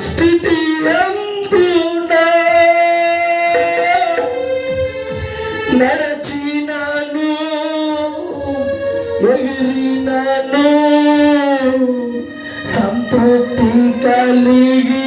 స్థితి నరచినాను ఎగిరినాను సంతృప్తి కలిగి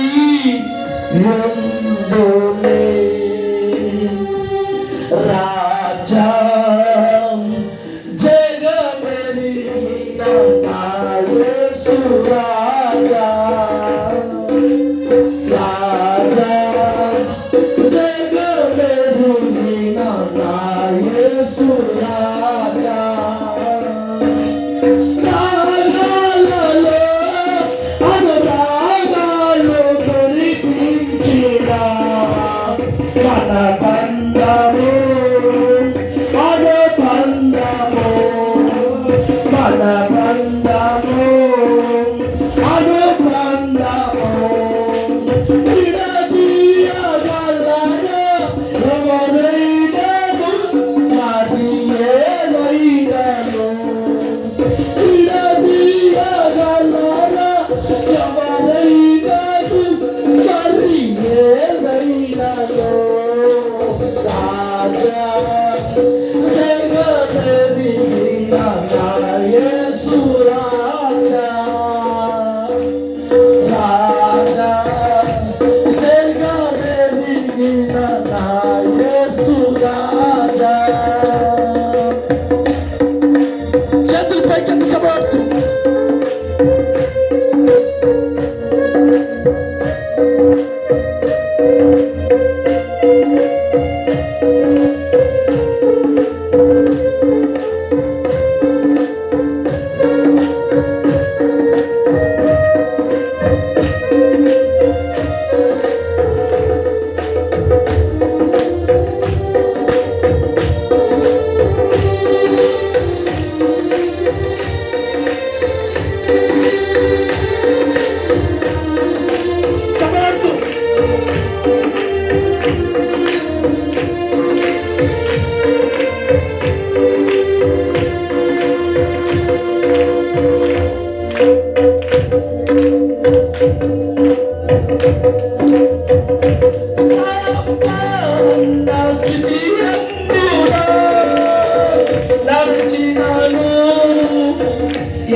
వచ్చినాను.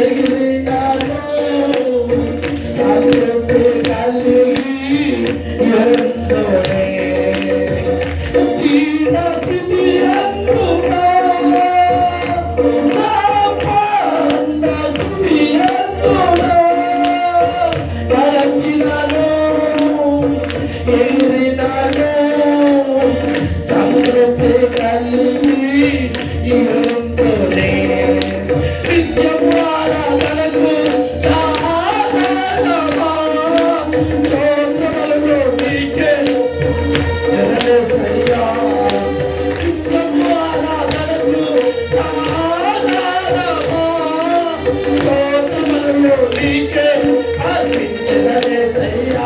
ఎగిరి నీకే అర్పించిన దేశయ్యా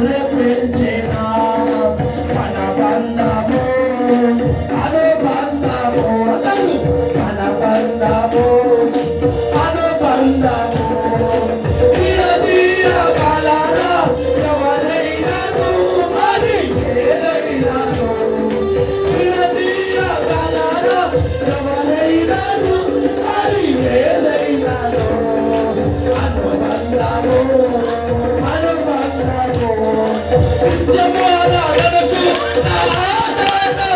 사랑받라고. 전부 하나 나는 나